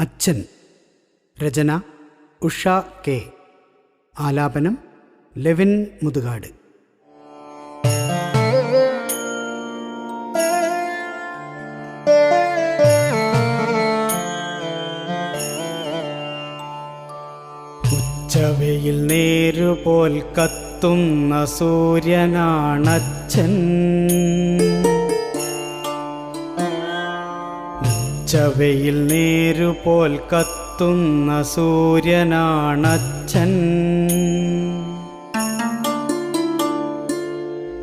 അച്ഛൻ. രചന ഉഷ കെ. ആലാപനം ലെവിൻ മുതുകാട്. ഉച്ചവയിൽ നേരുപോൽ കത്തുന്ന സൂര്യനാണച്ഛൻ. ഉച്ചവയിൽ നേരുപോൽ കത്തുന്ന സൂര്യനാണച്ഛൻ.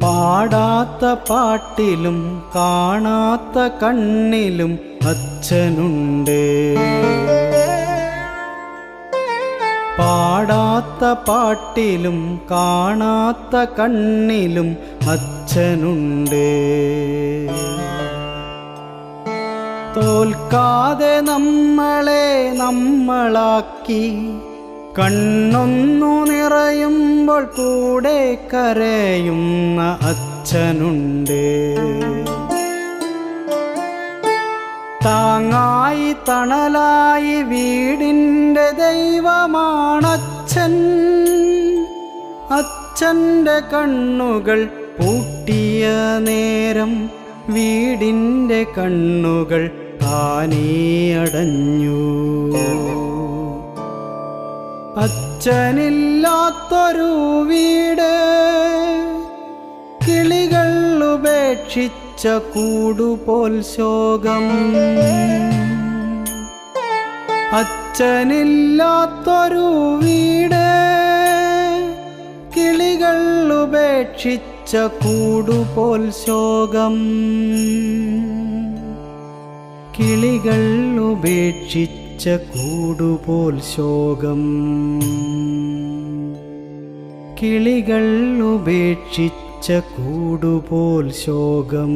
പാടാത്ത പാട്ടിലും കാണാത്ത കണ്ണിലും അച്ഛനുണ്ട്. പാടാത്ത പാട്ടിലും കാണാത്ത കണ്ണിലും അച്ഛനുണ്ട്. തോൽക്കാതെ നമ്മളെ നമ്മളാക്കി. കണ്ണൊന്നു നിറയുമ്പോൾ കൂടെ കരയുന്ന അച്ഛനുണ്ട്. താങ്ങായി തണലായി വീടിന്റെ ദൈവമാണച്ഛൻ. അച്ഛന്റെ കണ്ണുകൾ പൂട്ടിയ നേരം വീടിന്റെ കണ്ണുകൾ താനേ അടഞ്ഞു. അച്ഛനില്ലാത്തൊരു വീട് കിളികൾ ഉപേക്ഷിച്ച കൂടുപോൽ ശോകം. അച്ഛനില്ലാത്തൊരു വീട് കിളികൾ ഉപേക്ഷിച്ച കൂടുപോൽ ശോകം. കിളികൾ ഉപേക്ഷിച്ച കൂടുപോൽ ശോകം. കിളികൾ ഉപേക്ഷിച്ച കൂടുപോൽ ശോകം.